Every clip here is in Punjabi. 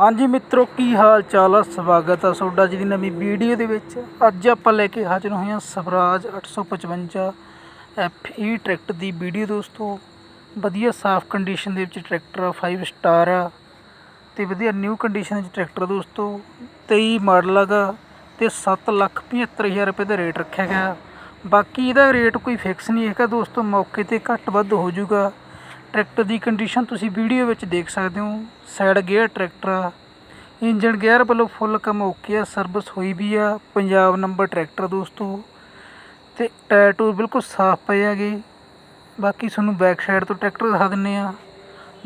ਹਾਂਜੀ ਮਿੱਤਰੋ, ਕੀ ਹਾਲ ਚਾਲ ਆ? ਸਵਾਗਤ ਆ ਤੁਹਾਡਾ ਜੀ ਦੀ ਨਵੀਂ ਵੀਡੀਓ ਦੇ ਵਿੱਚ। ਅੱਜ ਆਪਾਂ ਲੈ ਕੇ ਹਾਜ਼ਰ ਹੋਏ ਹਾਂ ਸਵਰਾਜ 855 FE ਟਰੈਕਟਰ ਦੀ ਵੀਡੀਓ ਦੋਸਤੋ। ਵਧੀਆ ਸਾਫ਼ ਕੰਡੀਸ਼ਨ ਦੇ ਵਿੱਚ ਟਰੈਕਟਰ ਆ 5 ਸਟਾਰ ਆ। ਤੇ ਵਧੀਆ ਨਿਊ ਕੰਡੀਸ਼ਨ ਵਿੱਚ ਟਰੈਕਟਰ ਆ ਦੋਸਤੋ। 23 ਮਾਡਲ ਹੈਗਾ ਤੇ 775000 ਰੁਪਏ ਦਾ ਰੇਟ ਰੱਖਿਆ ਗਿਆ। ਬਾਕੀ ਇਹਦਾ ਰੇਟ ਕੋਈ ਫਿਕਸ ਨਹੀਂ ਹੈਗਾ ਦੋਸਤੋ। ਮੌਕੇ ਤੇ ਘੱਟ ਵੱਧ ਹੋ ਜਾਊਗਾ। ਟਰੈਕਟਰ ਦੀ ਕੰਡੀਸ਼ਨ ਤੁਸੀਂ ਵੀਡੀਓ ਵਿੱਚ ਦੇਖ ਸਕਦੇ ਹੋ। ਸਾਈਡ ਗੇਅਰ ਟਰੈਕਟਰ ਆ। ਇੰਜਨ ਗੇਅਰ ਵੱਲੋਂ ਫੁੱਲ ਕੰਮ ਓਕੇ ਆ ਸਰਵਿਸ ਹੋਈ ਵੀ ਆ। ਪੰਜਾਬ ਨੰਬਰ ਟਰੈਕਟਰ ਦੋਸਤੋ। ਤੇ ਟਾਇਰ ਟੂਰ ਬਿਲਕੁਲ ਸਾਫ਼ ਪਏ ਹੈਗੇ। ਬਾਕੀ ਤੁਹਾਨੂੰ ਬੈਕ ਸਾਈਡ ਤੋਂ ਟਰੈਕਟਰ ਦਿਖਾ ਦਿੰਨੇ ਆ।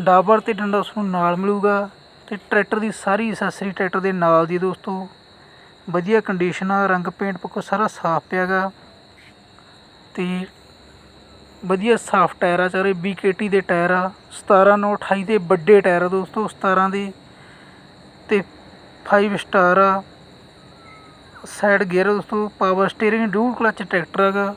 ਡਾਬਰ ਤੇ ਡੰਡਾ ਉਸ ਨਾਲ ਮਿਲੂਗਾ। ਤੇ ਟਰੈਕਟਰ ਦੀ ਸਾਰੀ ਅਸੈਸਰੀ ਟਰੈਕਟਰ ਦੇ ਨਾਲ ਦੀ ਦੋਸਤੋ। ਵਧੀਆ ਕੰਡੀਸ਼ਨ ਆ, ਰੰਗ ਪੇਂਟ ਪੱਕੋ ਸਾਰਾ ਸਾਫ਼ ਪਿਆਗਾ ਤੇ ਵਧੀਆ ਸਾਫ਼ ਟਾਇਰ ਆ ਚਾਰੇ BKT ਦੇ ਟਾਇਰ ਆ 17 ਨੌ 28 ਦੇ ਵੱਡੇ ਟਾਇਰ ਆ ਦੋਸਤੋ 17 ਦੇ। ਅਤੇ ਫਾਈਵ ਸਟਾਰ ਆ। ਸਾਈਡ ਗੇਅਰ ਦੋਸਤੋ power steering dual clutch tractor ਹੈਗਾ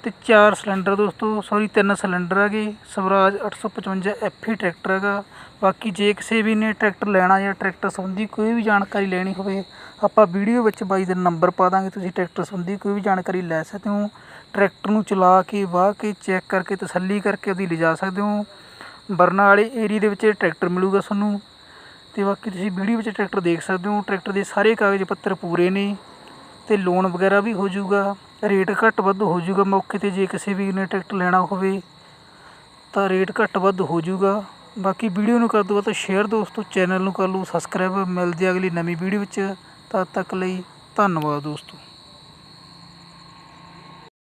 ਅਤੇ ਚਾਰ ਸਿਲੰਡਰ ਦੋਸਤੋ ਸੋਰੀ ਤਿੰਨ ਸਿਲੰਡਰ ਹੈਗੇ। ਸਵਰਾਜ ਅੱਠ ਸੌ ਪਚਵੰਜਾ 855 ਈ ਟਰੈਕਟਰ ਹੈਗਾ। ਬਾਕੀ ਜੇ ਕਿਸੇ ਵੀ ਨੇ ਟਰੈਕਟਰ ਲੈਣਾ ਜਾਂ ਟਰੈਕਟਰ ਸੰਬੰਧੀ ਕੋਈ ਵੀ ਜਾਣਕਾਰੀ ਲੈਣੀ ਹੋਵੇ, ਆਪਾਂ ਵੀਡੀਓ ਵਿੱਚ ਬਾਈ ਦਾ ਨੰਬਰ ਪਾ ਦਾਂਗੇ। ਤੁਸੀਂ ਟਰੈਕਟਰ ਸੰਬੰਧੀ ਕੋਈ ਵੀ ਜਾਣਕਾਰੀ ਲੈ ਸਕਦੇ ਹੋ। ਟਰੈਕਟਰ ਨੂੰ ਚਲਾ ਕੇ, ਵਾਹ ਕੇ, ਚੈੱਕ ਕਰਕੇ, ਤਸੱਲੀ ਕਰਕੇ ਉਹਦੀ ਲਿਜਾ ਸਕਦੇ ਹੋ। ਬਰਨਾ ਵਾਲੇ ਏਰੀਆ ਦੇ ਵਿੱਚ ਟਰੈਕਟਰ ਮਿਲੂਗਾ ਤੁਹਾਨੂੰ। ਤੇ ਬਾਕੀ ਤੁਸੀਂ ਵੀਡੀਓ ਵਿੱਚ ਟਰੈਕਟਰ ਦੇਖ ਸਕਦੇ ਹੋ। ਟਰੈਕਟਰ ਦੇ ਸਾਰੇ ਕਾਗਜ਼ ਪੱਤਰ ਪੂਰੇ ਨੇ ਤੇ ਲੋਨ ਵਗੈਰਾ ਵੀ ਹੋ ਜਾਊਗਾ। ਰੇਟ ਘੱਟ ਵੱਧ ਹੋ ਜੂਗਾ ਮੌਕੇ ਤੇ ਜੇ ਕਿਸੇ ਵੀ ਨੇ ਟਿਕਟ ਲੈਣਾ ਹੋਵੇ, ਤਾਂ ਰੇਟ ਘੱਟ ਵੱਧ ਹੋ ਜਾਊਗਾ। ਬਾਕੀ ਵੀਡੀਓ ਨੂੰ ਕਰ ਦਿਓ ਤਾਂ ਸ਼ੇਅਰ ਦੋਸਤੋ ਚੈਨਲ ਨੂੰ ਕਰ ਲਓ ਸਬਸਕ੍ਰਾਈਬ ਮਿਲਦੀ ਆ ਅਗਲੀ ਨਵੀਂ ਵੀਡੀਓ ਵਿੱਚ। ਤਦ ਤੱਕ ਲਈ ਧੰਨਵਾਦ ਦੋਸਤੋ।